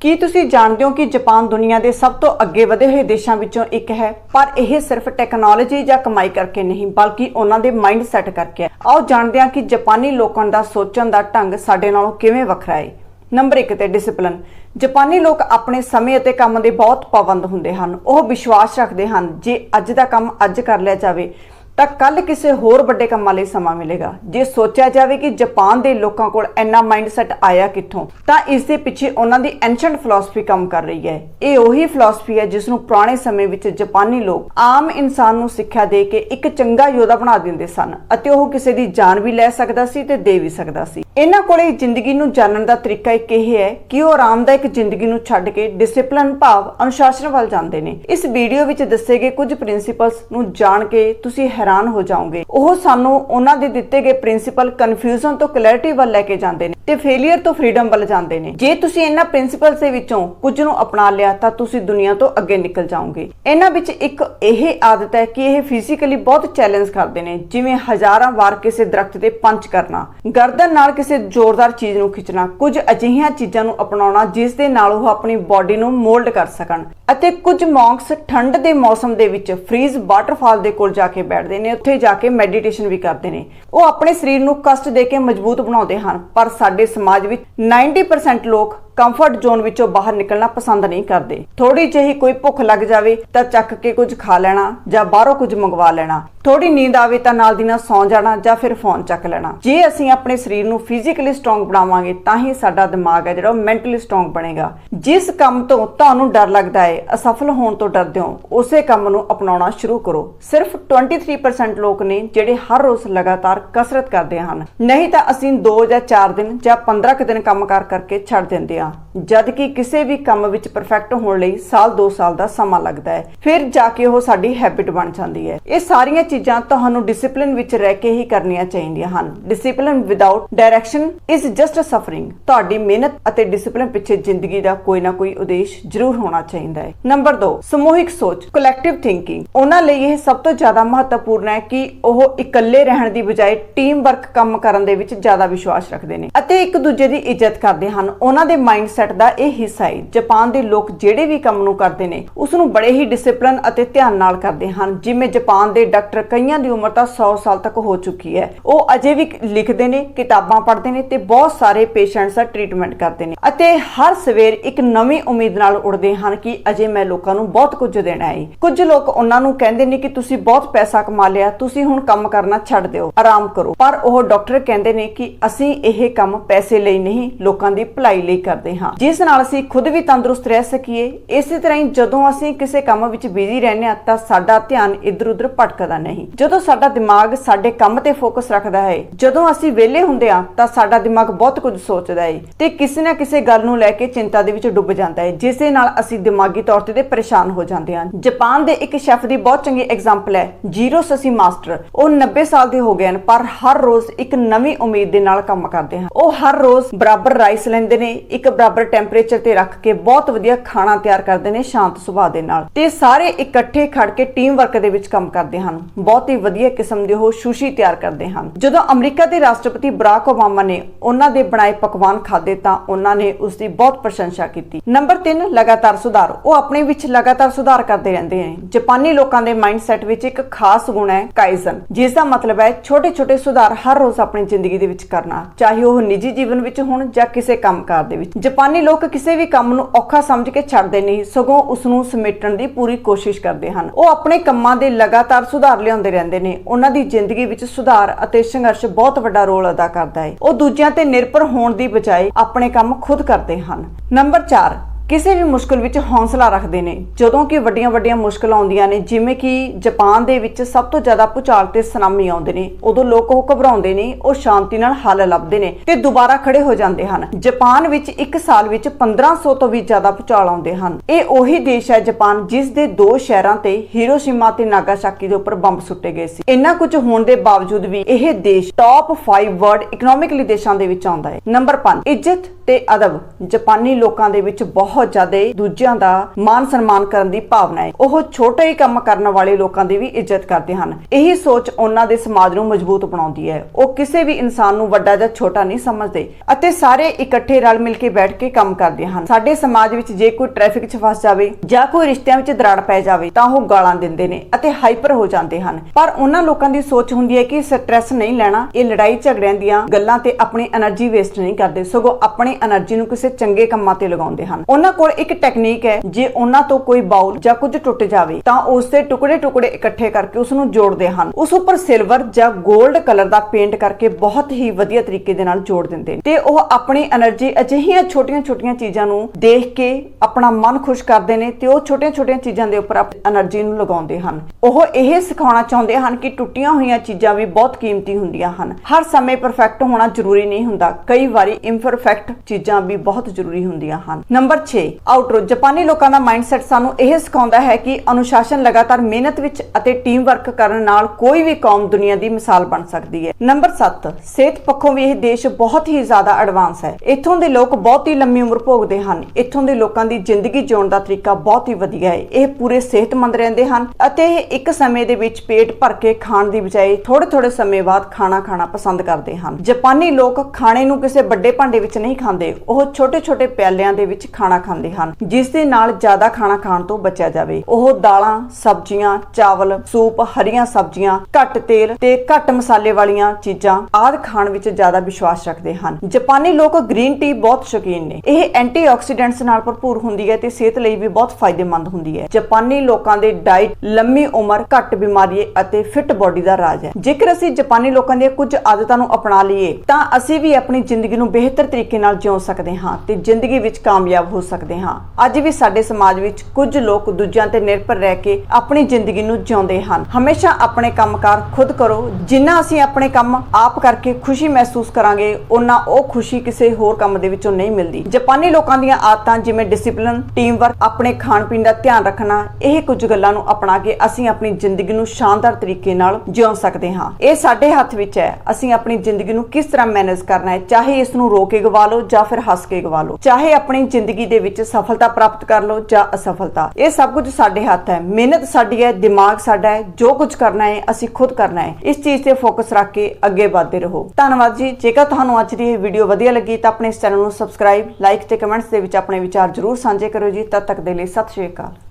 ਕੀ ਤੁਸੀਂ ਜਾਣਦੇ ਹੋ ਕਿ ਜਾਪਾਨ ਦੁਨੀਆ ਦੇ ਸਭ ਤੋਂ ਅੱਗੇ ਵਧੇ ਹੋਏ ਦੇਸ਼ਾਂ ਵਿੱਚੋਂ ਇੱਕ ਹੈ? ਪਰ ਇਹ ਸਿਰਫ ਟੈਕਨੋਲੋਜੀ ਜਾਂ ਕਮਾਈ ਕਰਕੇ ਨਹੀਂ, ਬਲਕਿ ਉਹਨਾਂ ਦੇ ਮਾਈਂਡ ਸੈਟ ਕਰਕੇ ਹੈ। ਆਓ ਜਾਣਦੇ ਹਾਂ ਕਿ ਜਾਪਾਨੀ ਲੋਕਾਂ ਦਾ ਸੋਚਣ ਦਾ ਢੰਗ ਸਾਡੇ ਨਾਲੋਂ ਕਿਵੇਂ ਵੱਖਰਾ ਹੈ। ਨੰਬਰ 1 ਤੇ ਡਿਸਪਲਿਨ ਜਾਪਾਨੀ ਲੋਕ ਆਪਣੇ ਸਮੇਂ ਅਤੇ ਕੰਮ ਦੇ ਬਹੁਤ ਪਾਬੰਦ ਹੁੰਦੇ ਹਨ। ਉਹ ਵਿਸ਼ਵਾਸ ਰੱਖਦੇ ਹਨ, ਜੇ ਅੱਜ ਦਾ ਕੰਮ ਅੱਜ ਕਰ ਲਿਆ ਜਾਵੇ ਤਾਂ ਕੱਲ ਕਿਸੇ ਹੋਰ ਵੱਡੇ ਕੰਮਾਂ ਲਈ ਸਮਾਂ ਮਿਲੇਗਾ। ਜੇ ਸੋਚਿਆ ਜਾਵੇ ਕਿ ਜਾਪਾਨ ਦੇ ਲੋਕਾਂ ਕੋਲ ਇੰਨਾ ਮਾਈਂਡਸੈਟ ਆਇਆ ਕਿੱਥੋਂ, ਤਾਂ ਇਸ ਦੇ ਪਿੱਛੇ ਉਹਨਾਂ ਦੀ ਐਂਸ਼ੀਅੰਟ ਫਿਲਾਸਫੀ ਕੰਮ ਕਰ ਰਹੀ ਹੈ। ਇਹ ਉਹੀ ਫਿਲਾਸਫੀ ਹੈ ਜਿਸ ਨੂੰ ਪੁਰਾਣੇ ਸਮੇਂ ਵਿੱਚ ਜਾਪਾਨੀ ਲੋਕ ਆਮ ਇਨਸਾਨ ਨੂੰ ਸਿੱਖਿਆ ਦੇ ਕੇ ਇੱਕ ਚੰਗਾ ਯੋਧਾ ਬਣਾ ਦਿੰਦੇ ਸਨ ਅਤੇ ਉਹ ਕਿਸੇ ਦੀ ਜਾਨ ਵੀ ਲੈ ਸਕਦਾ ਸੀ ਤੇ ਦੇ ਵੀ ਸਕਦਾ ਸੀ। ਇਹਨਾਂ ਕੋਲੇ ਜ਼ਿੰਦਗੀ ਨੂੰ ਜਾਣਨ ਦਾ ਤਰੀਕਾ ਇੱਕ ਇਹ ਹੈ ਕਿ ਉਹ ਆਰਾਮਦਾਇਕ ਜ਼ਿੰਦਗੀ ਨੂੰ ਛੱਡ ਕੇ ਡਿਸਪਲਿਨ ਭਾਵ ਅਨੁਸ਼ਾਸਨ ਵੱਲ ਜਾਂਦੇ ਨੇ। ਇਸ ਵੀਡੀਓ ਵਿੱਚ ਦੱਸੇ ਗਏ ਕੁਝ ਪ੍ਰਿੰਸੀਪਲਸ ਨੂੰ ਜਾਣ ਕੇ ਤੁਸੀਂ ਹੈਰਾਨ ਹੋ ਜਾਓਗੇ। ਉਹ ਸਾਨੂੰ ਉਹਨਾਂ ਦੇ ਦਿੱਤੇ ਗਏ ਪ੍ਰਿੰਸੀਪਲ ਕਨਫਿਊਜ਼ਨ ਤੋਂ ਕਲੈਰਿਟੀ ਵੱਲ ਲੈ ਕੇ ਜਾਂਦੇ ਨੇ ਤੇ ਫੇਲਿਅਰ ਤੋਂ ਫਰੀडम ਵੱਲ ਜਾਂਦੇ ਨੇ। ਜੇ ਤੁਸੀਂ ਇਹਨਾਂ ਪ੍ਰਿੰਸੀਪਲਸ ਦੇ ਵਿੱਚੋਂ ਕੁਝ ਨੂੰ ਅਪਣਾ ਲਿਆ ਤਾਂ ਤੁਸੀਂ ਦੁਨੀਆ ਤੋਂ ਅੱਗੇ ਨਿਕਲ ਜਾਓਗੇ। ਇਹਨਾਂ ਵਿੱਚ ਇੱਕ ਇਹ ਆਦਤ ਹੈ ਕਿ ਇਹ ਫਿਜ਼ੀਕਲੀ ਬਹੁਤ ਚੈਲੰਜ ਕਰਦੇ ਨੇ, ਜਿਵੇਂ ਹਜ਼ਾਰਾਂ ਵਾਰ ਕਿਸੇ ਦਰਖਤ ਤੇ ਪੰਚ ਕਰਨਾ, ਗਰਦਨ ਨਾਲ ਕਿਸੇ ਜ਼ੋਰਦਾਰ ਚੀਜ਼ ਨੂੰ ਖਿੱਚਣਾ, ਕੁਝ ਅਜਿਹੀਆਂ ਚੀਜ਼ਾਂ ਨੂੰ ਅਪਣਾਉਣਾ ਜਿਸ ਦੇ ਨਾਲ ਉਹ ਆਪਣੀ ਬਾਡੀ ਨੂੰ ਮੋਲਡ ਕਰ ਸਕਣ ਅਤੇ ਕੁਝ ਮੌਂਕਸ ਠੰਡ ਦੇ ਮੌਸਮ ਦੇ ਵਿੱਚ ਫ੍ਰੀਜ਼ ਵਾਟਰਫਾਲ ਦੇ ਕੋਲ ਜਾ ਕੇ ਬੈਠਦੇ ਨੇ ਉੱਥੇ ਜਾ ਕੇ ਮੈਡੀਟੇਸ਼ਨ ਵੀ ਕਰਦੇ ਨੇ। ਉਹ ਆਪਣੇ ਸਰੀਰ ਨੂੰ ਕਸ਼ਟ ਦੇ ਕੇ ਮਜ਼ਬੂਤ ਬਣਾਉਂਦੇ ਹਨ, ਪਰ ਸਾਡੇ ਸਮਾਜ ਵਿੱਚ 90% ਲੋਕ ਕੰਫਰਟ ਜ਼ੋਨ ਵਿੱਚੋਂ ਬਾਹਰ ਨਿਕਲਣਾ ਪਸੰਦ ਨਹੀਂ ਕਰਦੇ। ਥੋੜੀ ਜਿਹੀ ਕੋਈ ਭੁੱਖ ਲੱਗ ਜਾਵੇ ਤਾਂ ਚੱਕ ਕੇ ਕੁਝ ਖਾ ਲੈਣਾ ਜਾਂ ਬਾਹਰੋਂ ਕੁਝ ਮੰਗਵਾ ਲੈਣਾ। ਥੋੜੀ ਨੀਂਦ ਆਵੇ ਤਾਂ ਨਾਲ ਦੀ ਨਾਲ ਸੌਂ ਜਾਣਾ ਜਾਂ ਫਿਰ ਫੋਨ ਚੱਕ ਲੈਣਾ। ਜੇ ਅਸੀਂ ਆਪਣੇ ਸਰੀਰ ਨੂੰ ਫਿਜ਼ੀਕਲੀ ਸਟਰੋਂਗ ਬਣਾਵਾਂਗੇ ਤਾਂ ਹੀ ਸਾਡਾ ਦਿਮਾਗ ਹੈ ਜਿਹੜਾ ਉਹ ਮੈਂਟਲੀ ਸਟਰੋਂਗ ਬਣੇਗਾ। ਜਿਸ ਕੰਮ ਤੋਂ ਤੁਹਾਨੂੰ ਡਰ ਲੱਗਦਾ ਹੈ, ਅਸਫਲ ਹੋਣ ਤੋਂ ਡਰਦੇ ਹੋ, ਉਸੇ ਕੰਮ ਨੂੰ ਅਪਣਾਉਣਾ ਸ਼ੁਰੂ ਕਰੋ। ਸਿਰਫ 23% ਲੋਕ ਨੇ ਜਿਹੜੇ ਹਰ ਰੋਜ਼ ਲਗਾਤਾਰ ਕਸਰਤ ਕਰਦੇ ਹਨ। ਨਹੀਂ ਤਾਂ ਅਸੀਂ 2 ਜਾਂ 4 ਦਿਨ ਜਾਂ 15 ਕੁ ਦਿਨ ਕੰਮਕਾਰ ਕਰਕੇ ਛੱਡ ਦਿੰਦੇ ਹਾਂ। Tá. ਜਦ ਕਿ ਕਿਸੇ ਵੀ ਕੰਮ ਵਿੱਚ ਪਰਫੈਕਟ ਹੋਣ ਲਈ ਸਾਲ 2 ਸਾਲ ਦਾ ਸਮਾਂ ਲੱਗਦਾ ਹੈ, ਫਿਰ ਜਾ ਕੇ ਉਹ ਸਾਡੀ ਹੈਬਿਟ ਬਣ ਜਾਂਦੀ ਹੈ। ਇਹ ਸਾਰੀਆਂ ਚੀਜ਼ਾਂ ਤੁਹਾਨੂੰ ਡਿਸਪਲਿਨ ਵਿੱਚ ਰਹਿ ਕੇ ਹੀ ਕਰਨੀਆਂ ਚਾਹੀਦੀਆਂ ਹਨ। Discipline without direction is just suffering ਤੁਹਾਡੀ ਮਿਹਨਤ ਅਤੇ ਡਿਸਪਲਿਨ ਪਿੱਛੇ ਜ਼ਿੰਦਗੀ ਦਾ ਕੋਈ ਨਾ ਕੋਈ ਉਦੇਸ਼ ਜ਼ਰੂਰ ਹੋਣਾ ਚਾਹੀਦਾ ਹੈ। ਨੰਬਰ 2 ਸਮੂਹਿਕ ਸੋਚ ਕਲੈਕਟਿਵ ਥਿੰਕਿੰਗ ਉਹਨਾਂ ਲਈ ਇਹ ਸਭ ਤੋਂ ਜ਼ਿਆਦਾ ਮਹੱਤਵਪੂਰਨ ਹੈ ਕਿ ਉਹ ਇਕੱਲੇ ਰਹਿਣ ਦੀ ਬਜਾਏ ਟੀਮ ਵਰਕ ਕੰਮ ਕਰਨ ਦੇ ਵਿੱਚ ਜ਼ਿਆਦਾ ਵਿਸ਼ਵਾਸ ਰੱਖਦੇ ਨੇ ਅਤੇ ਇੱਕ ਦੂਜੇ ਦੀ ਇੱਜ਼ਤ ਕਰਦੇ ਹਨ। ਉਹਨਾਂ ਦੇ ਮਾਈਂਡਸੈਟ ਦਾ ਇਹ ਹਿੱਸਾ ਹੈ ਜਾਪਾਨ ਦੇ ਲੋਕ ਜਿਹੜੇ ਵੀ ਕੰਮ ਨੂੰ ਕਰਦੇ ਨੇ ਉਸ ਨੂੰ ਬੜੇ ਹੀ ਡਿਸਪਲਿਨ ਅਤੇ ਧਿਆਨ ਨਾਲ ਕਰਦੇ ਹਨ। ਜਿਵੇਂ ਜਾਪਾਨ ਦੇ ਡਾਕਟਰ ਕਈਆਂ ਦੀ ਉਮਰ ਤਾਂ 100 ਸਾਲ ਤੱਕ ਹੋ ਚੁੱਕੀ ਹੈ। ਉਹ ਅਜੇ ਵੀ ਲਿਖਦੇ ਨੇ, ਕਿਤਾਬਾਂ ਪੜ੍ਹਦੇ ਨੇ ਤੇ ਬਹੁਤ ਸਾਰੇ ਪੇਸ਼ੈਂਟਸ ਦਾ ਟ੍ਰੀਟਮੈਂਟ ਕਰਦੇ ਨੇ। ਅਤੇ ਹਰ ਸਵੇਰ ਇੱਕ ਨਵੀਂ ਉਮੀਦ ਨਾਲ ਉੱਠਦੇ ਹਨ ਕਿ ਅਜੇ ਮੈਂ ਲੋਕਾਂ ਨੂੰ ਬਹੁਤ ਕੁਝ ਦੇਣਾ ਹੈ ਕੁਝ ਲੋਕ ਉਹਨਾਂ ਨੂੰ ਕਹਿੰਦੇ ਨੇ ਕਿ ਤੁਸੀਂ ਬਹੁਤ ਪੈਸਾ ਕਮਾ ਲਿਆ, ਤੁਸੀਂ ਹੁਣ ਕੰਮ ਕਰਨਾ ਛੱਡ ਦਿਓ, ਆਰਾਮ ਕਰੋ। ਪਰ ਉਹ ਡਾਕਟਰ ਕਹਿੰਦੇ ਨੇ ਕਿ ਅਸੀਂ ਇਹ ਕੰਮ ਪੈਸੇ ਲਈ ਨਹੀਂ, ਲੋਕਾਂ ਦੀ ਭਲਾਈ ਲਈ ਕਰਦੇ ਹਾਂ। ਜਿਸ ਨਾਲ ਅਸੀਂ ਖੁਦ ਵੀ ਤੰਦਰੁਸਤ ਰਹਿ ਸਕੀਏ, ਇਸੇ ਤਰ੍ਹਾਂ ਹੀ ਜਦੋਂ ਅਸੀਂ ਕਿਸੇ ਕੰਮ ਵਿੱਚ ਬਿਜ਼ੀ ਰਹਿੰਦੇ ਹਾਂ, ਤਾਂ ਸਾਡਾ ਧਿਆਨ ਇੱਧਰ-ਉੱਧਰ ਭਟਕਦਾ ਨਹੀਂ। ਜਦੋਂ ਸਾਡਾ ਦਿਮਾਗ ਸਾਡੇ ਕੰਮ ਤੇ ਫੋਕਸ ਰੱਖਦਾ ਹੈ, ਜਦੋਂ ਅਸੀਂ ਵਿਹਲੇ ਹੁੰਦੇ ਹਾਂ, ਤਾਂ ਸਾਡਾ ਦਿਮਾਗ ਬਹੁਤ ਕੁਝ ਸੋਚਦਾ ਹੈ ਤੇ ਕਿਸੇ ਨਾ ਕਿਸੇ ਗੱਲ ਨੂੰ ਲੈ ਕੇ ਚਿੰਤਾ ਦੇ ਵਿੱਚ ਡੁੱਬ ਜਾਂਦਾ ਹੈ, ਜਿਸ ਦੇ ਨਾਲ ਅਸੀਂ ਦਿਮਾਗੀ ਤੌਰ ਤੇ ਪਰੇਸ਼ਾਨ ਹੋ ਜਾਂਦੇ ਹਾਂ। ਜਾਪਾਨ ਦੇ ਇੱਕ ਸ਼ੈਫ ਦੀ ਬਹੁਤ ਚੰਗੀ ਐਗਜ਼ਾਮਪਲ ਹੈ, ਜੀਰੋ ਸਸੀ ਮਾਸਟਰ। ਉਹ 90 ਸਾਲ ਦੇ ਹੋ ਗਏ ਹਨ, ਪਰ ਹਰ ਰੋਜ਼ ਇੱਕ ਨਵੀਂ ਉਮੀਦ ਦੇ ਨਾਲ ਕੰਮ ਕਰਦੇ ਹਨ। ਉਹ ਹਰ ਰੋਜ਼ ਬਰਾਬਰ ਰਾਈਸ ਲੈਂਦੇ ਨੇ, ਇੱਕ ਬਰਾਬਰ ਟੈਂਪਰੇਚਰ ਤੇ ਰੱਖ ਕੇ ਬਹੁਤ ਵਧੀਆ ਖਾਣਾ ਤਿਆਰ ਕਰਦੇ ਨੇ ਸ਼ਾਂਤ ਸੁਭਾਅ ਦੇ ਨਾਲ। ਤੇ ਸਾਰੇ ਇਕੱਠੇ ਖੜ ਕੇ ਟੀਮ ਵਰਕ ਦੇ ਵਿੱਚ ਕੰਮ ਕਰਦੇ ਹਨ। ਬਹੁਤ ਹੀ ਵਧੀਆ ਕਿਸਮ ਦੇ ਉਹ ਸੁਸ਼ੀ ਤਿਆਰ ਕਰਦੇ ਹਨ। ਜਦੋਂ ਅਮਰੀਕਾ ਦੇ ਰਾਸ਼ਟਰਪਤੀ ਬਰਾਕ ਓਬਾਮਾ ਨੇ ਉਹਨਾਂ ਦੇ ਬਣਾਏ ਪਕਵਾਨ ਖਾਦੇ ਤਾਂ ਉਹਨਾਂ ਨੇ ਉਸ ਦੀ ਬਹੁਤ ਪ੍ਰਸ਼ੰਸਾ ਕੀਤੀ। ਨੰਬਰ 3 ਲਗਾਤਾਰ ਸੁਧਾਰ। ਉਹ ਆਪਣੇ ਵਿੱਚ ਲਗਾਤਾਰ ਸੁਧਾਰ ਕਰਦੇ ਰਹਿੰਦੇ ਨੇ। ਜਾਪਾਨੀ ਲੋਕਾਂ ਦੇ ਮਾਈਂਡਸੈਟ ਵਿੱਚ ਇੱਕ ਖਾਸ ਗੁਣ ਹੈ ਕਾਈਜ਼ਨ ਜਿਸ ਦਾ ਮਤਲਬ ਹੈ ਛੋਟੇ-ਛੋਟੇ ਸੁਧਾਰ ਹਰ ਰੋਜ਼ ਆਪਣੀ ਜ਼ਿੰਦਗੀ ਦੇ ਵਿੱਚ ਕਰਨਾ, ਚਾਹੇ ਉਹ ਨਿੱਜੀ ਜੀਵਨ ਵਿੱਚ ਹੋਣ ਜਾਂ ਕਿਸੇ ਕੰਮਕਾਰ ਦੇ ਵਿੱਚ। ਜਾਪਾਨੀ ਲੋਕ ਕਿਸੇ ਵੀ ਕੰਮ ਨੂੰ ਔਖਾ ਸਮਝ ਕੇ ਛੱਡਦੇ ਨਹੀਂ, ਸਗੋਂ ਉਸ ਨੂੰ ਸਮੇਟਣ ਦੀ ਪੂਰੀ ਕੋਸ਼ਿਸ਼ ਕਰਦੇ ਹਨ। ਉਹ ਆਪਣੇ ਕੰਮਾਂ ਦੇ ਲਗਾਤਾਰ ਸੁਧਾਰ ਲਿਆਉਂਦੇ ਰਹਿੰਦੇ ਨੇ। ਉਹਨਾਂ ਦੀ ਜ਼ਿੰਦਗੀ ਵਿੱਚ ਸੁਧਾਰ ਅਤੇ ਸੰਘਰਸ਼ ਬਹੁਤ ਵੱਡਾ ਰੋਲ ਅਦਾ ਕਰਦਾ ਹੈ। ਉਹ ਦੂਜਿਆਂ ਤੇ ਨਿਰਭਰ ਹੋਣ ਦੀ ਬਜਾਏ ਆਪਣੇ ਕੰਮ ਖੁਦ ਕਰਦੇ ਹਨ। ਨੰਬਰ 4 ਕਿਸੇ ਵੀ ਮੁਸ਼ਕਲ ਵਿੱਚ ਹੌਸਲਾ ਰੱਖਦੇ ਨੇ। ਜਦੋਂ ਕਿ ਵੱਡੀਆਂ-ਵੱਡੀਆਂ ਮੁਸ਼ਕਲਾਂ ਆਉਂਦੀਆਂ ਨੇ, ਜਿਵੇਂ ਕਿ ਜਾਪਾਨ ਦੇ ਵਿੱਚ ਸਭ ਤੋਂ ਜ਼ਿਆਦਾ ਭੂਚਾਲ ਤੇ ਸੁਨਾਮੀ ਆਉਂਦੇ ਨੇ। ਉਦੋਂ ਲੋਕ ਉਹ ਘਬਰਾਉਂਦੇ ਨੇ, ਉਹ ਸ਼ਾਂਤੀ ਨਾਲ ਹੱਲ ਲੱਭਦੇ ਨੇ ਤੇ ਦੁਬਾਰਾ ਖੜੇ ਹੋ ਜਾਂਦੇ ਹਨ। ਜਾਪਾਨ ਵਿੱਚ ਇੱਕ ਸਾਲ ਵਿੱਚ 1500 ਤੋਂ ਵੀ ਜ਼ਿਆਦਾ ਭੂਚਾਲ ਆਉਂਦੇ ਹਨ। ਇਹ ਉਹੀ ਦੇਸ਼ ਹੈ ਜਾਪਾਨ, ਜਿਸ ਦੇ ਦੋ ਸ਼ਹਿਰਾਂ ਤੇ ਹੀਰੋਸ਼ੀਮਾ ਤੇ ਨਾਗਾਸਾਕੀ ਦੇ ਉੱਪਰ ਬੰਬ ਸੁੱਟੇ ਗਏ ਸੀ। ਇੰਨਾ ਕੁਝ ਹੋਣ ਦੇ ਬਾਵਜੂਦ ਵੀ ਇਹ ਦੇਸ਼ ਟੌਪ 5 ਵਰਲਡ ਇਕਨੋਮਿਕਲੀ ਦੇਸ਼ਾਂ ਦੇ ਵਿੱਚ ਆਉਂਦਾ ਹੈ। ਨੰਬਰ 5 ਇੱਜ਼ਤ ਤੇ ਅਦਬ। ਜਾਪਾਨੀ ਲੋਕਾਂ ਦੇ ਵਿੱਚ ਬਹੁਤ ਬਹੁਤ ਜ਼ਿਆਦਾ ਦੂਜਿਆਂ ਦਾ ਮਾਨ ਸਨਮਾਨ ਕਰਨ ਦੀ ਭਾਵਨਾ ਹੈ। ਉਹ ਛੋਟੇ ਕੰਮ ਕਰਨ ਵਾਲੇ ਲੋਕਾਂ ਦੀ ਵੀ ਇੱਜ਼ਤ ਕਰਦੇ ਹਨ। ਇਹੀ ਸੋਚ ਉਹਨਾਂ ਦੇ ਸਮਾਜ ਨੂੰ ਮਜ਼ਬੂਤ ਬਣਾਉਂਦੀ ਹੈ। ਉਹ ਕਿਸੇ ਵੀ ਇਨਸਾਨ ਨੂੰ ਵੱਡਾ ਜਾਂ ਛੋਟਾ ਨਹੀਂ ਸਮਝਦੇ ਅਤੇ ਸਾਰੇ ਇਕੱਠੇ ਰਲ ਮਿਲ ਕੇ ਬੈਠ ਕੇ ਕੰਮ ਕਰਦੇ ਹਨ। ਸਾਡੇ ਸਮਾਜ ਵਿੱਚ ਜੇ ਕੋਈ ਟ੍ਰੈਫਿਕ 'ਚ ਫਸ ਜਾਵੇ ਜਾਂ ਕੋਈ ਰਿਸ਼ਤਿਆਂ ਵਿੱਚ ਦਰਾੜ ਪੈ ਜਾਵੇ ਤਾਂ ਉਹ ਗਾਲਾਂ ਦਿੰਦੇ ਨੇ ਅਤੇ ਹਾਈਪਰ ਹੋ ਜਾਂਦੇ ਹਨ। ਪਰ ਉਹਨਾਂ ਲੋਕਾਂ ਦੀ ਸੋਚ ਹੁੰਦੀ ਹੈ ਕਿ ਸਟ੍ਰੈਸ ਨਹੀਂ ਲੈਣਾ, ਇਹ ਲੜਾਈ ਝਗੜਿਆਂ ਦੀਆਂ ਗੱਲਾਂ ਤੇ ਆਪਣੀ એનર્ਜੀ ਵੇਸਟ ਨਹੀਂ ਕਰਦੇ, ਸਗੋਂ ਆਪਣੀ એનર્ਜੀ ਨੂੰ ਕਿਸੇ ਚੰਗੇ ਕੰਮਾਂ ਤੇ ਲਗਾਉਂਦੇ ਹਨ। ਉਹਨਾਂ ਉਹਨਾਂ ਕੋਲ ਇੱਕ ਟੈਕਨੀਕ ਹੈ, ਜੇ ਉਹਨਾਂ ਤੋਂ ਕੋਈ ਬਾਉਲ ਜਾਂ ਕੁਝ ਟੁੱਟ ਜਾਵੇ, ਤਾਂ ਉਸ ਦੇ ਟੁਕੜੇ-ਟੁਕੜੇ ਇਕੱਠੇ ਕਰਕੇ ਉਸ ਨੂੰ ਜੋੜਦੇ ਹਨ। ਉਸ ਉੱਪਰ ਸਿਲਵਰ ਜਾਂ 골ਡ ਕਲਰ ਦਾ ਪੇਂਟ ਕਰਕੇ ਬਹੁਤ ਹੀ ਵਧੀਆ ਤਰੀਕੇ ਦੇ ਨਾਲ ਜੋੜ ਦਿੰਦੇ ਤੇ ਉਹ ਆਪਣੀ એનર્ਜੀ ਅਜਿਹੀਆਂ ਛੋਟੀਆਂ-ਛੋਟੀਆਂ ਚੀਜ਼ਾਂ ਨੂੰ ਦੇਖ ਕੇ ਆਪਣਾ ਮਨ ਖੁਸ਼ ਕਰਦੇ ਨੇ ਤੇ ਉਹ ਛੋਟੀਆਂ-ਛੋਟੀਆਂ ਚੀਜ਼ਾਂ ਦੇ ਉੱਪਰ ਆਪਣੀ એનર્ਜੀ ਨੂੰ ਲਗਾਉਂਦੇ ਹਨ। ਉਹ ਇਹ ਸਿਖਾਉਣਾ ਚਾਹੁੰਦੇ ਹਨ ਕਿ ਟੁੱਟੀਆਂ ਹੋਈਆਂ ਚੀਜ਼ਾਂ ਵੀ ਬਹੁਤ ਕੀਮਤੀ ਹੁੰਦੀਆਂ ਹਨ। ਹਰ ਸਮੇਂ ਪਰਫੈਕਟ ਹੋਣਾ ਜ਼ਰੂਰੀ ਨਹੀਂ ਹੁੰਦਾ। ਕਈ ਵਾਰੀ ਇੰਪਰਫੈਕਟ ਚੀਜ਼ਾਂ ਵੀ ਬਹੁਤ ਜ਼ਰੂਰੀ ਹੁੰਦੀਆਂ ਹਨ। ਨੰਬਰ 6 ਆਊਟਰੋ ਜਾਪਾਨੀ ਲੋਕਾਂ ਦਾ ਮਾਈਂਡਸੈਟ ਸਾਨੂੰ ਇਹ ਸਿਖਾਉਂਦਾ ਹੈ ਕਿ ਅਨੁਸ਼ਾਸਨ ਲਗਾਤਾਰ ਮਿਹਨਤ ਵਿੱਚ ਅਤੇ ਟੀਮ ਵਰਕ ਕਰਨ ਨਾਲ ਕੋਈ ਵੀ ਕੌਮ ਦੁਨੀਆ ਦੀ ਮਿਸਾਲ ਬਣ ਸਕਦੀ ਹੈ। ਨੰਬਰ 7 ਸਿਹਤ ਪੱਖੋਂ ਵੀ ਇਹ ਦੇਸ਼ ਬਹੁਤ ਹੀ ਜ਼ਿਆਦਾ ਐਡਵਾਂਸ ਹੈ। ਇੱਥੋਂ ਦੇ ਲੋਕ ਬਹੁਤ ਹੀ ਲੰਮੀ ਉਮਰ ਭੋਗਦੇ ਹਨ। ਇੱਥੋਂ ਦੇ ਲੋਕਾਂ ਦੀ ਜ਼ਿੰਦਗੀ ਜਿਉਣ ਦਾ ਤਰੀਕਾ ਬਹੁਤ ਹੀ ਵਧੀਆ ਹੈ। ਇਹ ਪੂਰੇ ਸਿਹਤਮੰਦ ਰਹਿੰਦੇ ਹਨ ਅਤੇ ਇਹ ਇੱਕ ਸਮੇਂ ਦੇ ਵਿੱਚ ਪੇਟ ਭਰ ਕੇ ਖਾਣ ਦੀ ਬਜਾਏ ਥੋੜੇ ਥੋੜੇ ਸਮੇਂ ਬਾਅਦ ਖਾਣਾ ਖਾਣਾ ਪਸੰਦ ਕਰਦੇ ਹਨ। ਜਾਪਾਨੀ ਲੋਕ ਖਾਣੇ ਨੂੰ ਕਿਸੇ ਵੱਡੇ ਭਾਂਡੇ ਵਿੱਚ ਨਹੀਂ ਖਾਂਦੇ। ਉਹ ਛੋਟੇ ਛੋਟੇ ਪਿਆਲਿਆਂ ਦੇ ਵਿੱਚ ਖਾਣਾ ਖਾਂਦੇ ਹਨ, ਜਿਸ ਦੇ ਨਾਲ ਜ਼ਿਆਦਾ ਖਾਣਾ ਖਾਣ ਤੋਂ ਬਚਿਆ ਜਾਵੇ। ਉਹ ਦਾਲਾਂ, ਸਬਜ਼ੀਆਂ, ਚਾਵਲ, ਸੂਪ, ਹਰੀਆਂ ਸਬਜ਼ੀਆਂ, ਘੱਟ ਤੇਲ ਤੇ ਘੱਟ ਮਸਾਲੇ ਵਾਲੀਆਂ ਚੀਜ਼ਾਂ ਆਦ ਖਾਣ ਵਿੱਚ ਜ਼ਿਆਦਾ ਵਿਸ਼ਵਾਸ ਰੱਖਦੇ ਹਨ। ਜਾਪਾਨੀ ਲੋਕ ਗ੍ਰੀਨ ਟੀ ਬਹੁਤ ਸ਼ੌਕੀਨ ਨੇ। ਇਹ ਐਂਟੀਆਕਸੀਡੈਂਟਸ ਨਾਲ ਭਰਪੂਰ ਹੁੰਦੀ ਹੈ ਤੇ ਸਿਹਤ ਲਈ ਵੀ ਬਹੁਤ ਫਾਇਦੇਮੰਦ ਹੁੰਦੀ ਹੈ। ਜਾਪਾਨੀ ਲੋਕਾਂ ਦੇ ਡਾਈਟ ਲੰਮੀ ਉਮਰ, ਘੱਟ ਬਿਮਾਰੀ ਅਤੇ ਫਿੱਟ ਬਾਡੀ ਦਾ ਰਾਜ ਹੈ। ਜੇਕਰ ਅਸੀਂ ਜਾਪਾਨੀ ਲੋਕਾਂ ਦੀਆਂ ਕੁਝ ਆਦਤਾਂ ਨੂੰ ਅਪਣਾ ਲਈਏ, ਤਾਂ ਅਸੀਂ ਵੀ ਆਪਣੀ ਜ਼ਿੰਦਗੀ ਨੂੰ ਬਿਹਤਰ ਤਰੀਕੇ ਨਾਲ ਜਿਉ ਸਕਦੇ ਹਾਂ ਤੇ ਜ਼ਿੰਦਗੀ ਵਿੱਚ ਕਾਮਯਾਬ ਹੋ ਸਕਦੇ ਸਕਦੇ ਹਾਂ। ਅੱਜ ਵੀ ਸਾਡੇ ਸਮਾਜ ਵਿੱਚ ਕੁਝ ਲੋਕ ਦੂਜਿਆਂ ਤੇ ਨਿਰਭਰ ਰਹਿ ਕੇ ਆਪਣੀ ਜ਼ਿੰਦਗੀ ਨੂੰ ਜਿਉਂਦੇ ਹਨ। ਹਮੇਸ਼ਾ ਆਪਣੇ ਕੰਮਕਾਰ ਖੁਦ ਕਰੋ। ਜਿੰਨਾ ਅਸੀਂ ਆਪਣੇ ਕੰਮ ਆਪ ਕਰਕੇ ਖੁਸ਼ੀ ਮਹਿਸੂਸ ਕਰਾਂਗੇ ਉਹਨਾਂ ਉਹ ਖੁਸ਼ੀ ਕਿਸੇ ਹੋਰ ਕੰਮ ਦੇ ਵਿੱਚੋਂ ਨਹੀਂ ਮਿਲਦੀ। ਜਾਪਾਨੀ ਲੋਕਾਂ ਦੀਆਂ ਆਦਤਾਂ ਜਿਵੇਂ ਡਿਸਪਲਿਨ ਟੀਮ ਵਰਕ ਆਪਣੇ ਖਾਣ ਪੀਣ ਦਾ ਧਿਆਨ ਰੱਖਣਾ, ਇਹ ਕੁਝ ਗੱਲਾਂ ਨੂੰ ਅਪਣਾ ਕੇ ਅਸੀਂ ਆਪਣੀ ਜ਼ਿੰਦਗੀ ਨੂੰ ਸ਼ਾਨਦਾਰ ਤਰੀਕੇ ਨਾਲ ਜਿਉਂ ਸਕਦੇ ਹਾਂ। ਇਹ ਸਾਡੇ ਹੱਥ ਵਿੱਚ ਹੈ। ਅਸੀਂ ਆਪਣੀ ਜ਼ਿੰਦਗੀ ਨੂੰ ਕਿਸ ਤਰ੍ਹਾਂ ਮੈਨੇਜ ਕਰਨਾ ਹੈ? ਚਾਹੇ ਇਸ ਨੂੰ ਰੋ ਕੇ ਗਵਾ ਲਓ ਜਾਂ ਫਿਰ ਹੱਸ ਕੇ ਗਵਾ ਲਓ ਚਾਹੇ ਆਪਣੀ ਜ਼ਿੰਦਗੀ ਦੇ ਦੇ ਵਿੱਚ ਸਫਲਤਾ ਪ੍ਰਾਪਤ ਕਰ ਲਓ ਜਾਂ ਅਸਫਲਤਾ। ਇਹ ਸਭ ਕੁਝ ਸਾਡੇ ਹੱਥ ਹੈ। ਮਿਹਨਤ ਸਾਡੀ ਹੈ, ਦਿਮਾਗ ਸਾਡਾ ਹੈ। ਜੋ ਕੁਝ ਕਰਨਾ ਹੈ, ਅਸੀਂ ਖੁਦ ਕਰਨਾ ਹੈ। ਇਸ ਚੀਜ਼ ਤੇ ਫੋਕਸ ਰੱਖ ਕੇ ਅੱਗੇ ਵਧਦੇ ਰਹੋ। ਧੰਨਵਾਦ ਜੀ। ਜੇਕਰ ਤੁਹਾਨੂੰ ਅੱਜ ਦੀ ਇਹ ਵੀਡੀਓ ਵਧੀਆ ਲੱਗੀ, ਤਾਂ ਆਪਣੇ ਇਸ ਚੈਨਲ ਨੂੰ ਸਬਸਕ੍ਰਾਈਬ, ਲਾਈਕ ਤੇ ਕਮੈਂਟਸ ਦੇ ਵਿੱਚ ਆਪਣੇ ਵਿਚਾਰ ਜ਼ਰੂਰ ਸਾਂਝੇ ਕਰੋ ਜੀ। ਤਦ ਤੱਕ ਦੇ ਲਈ ਸਤਿ ਸ਼੍ਰੀ ਅਕਾਲ।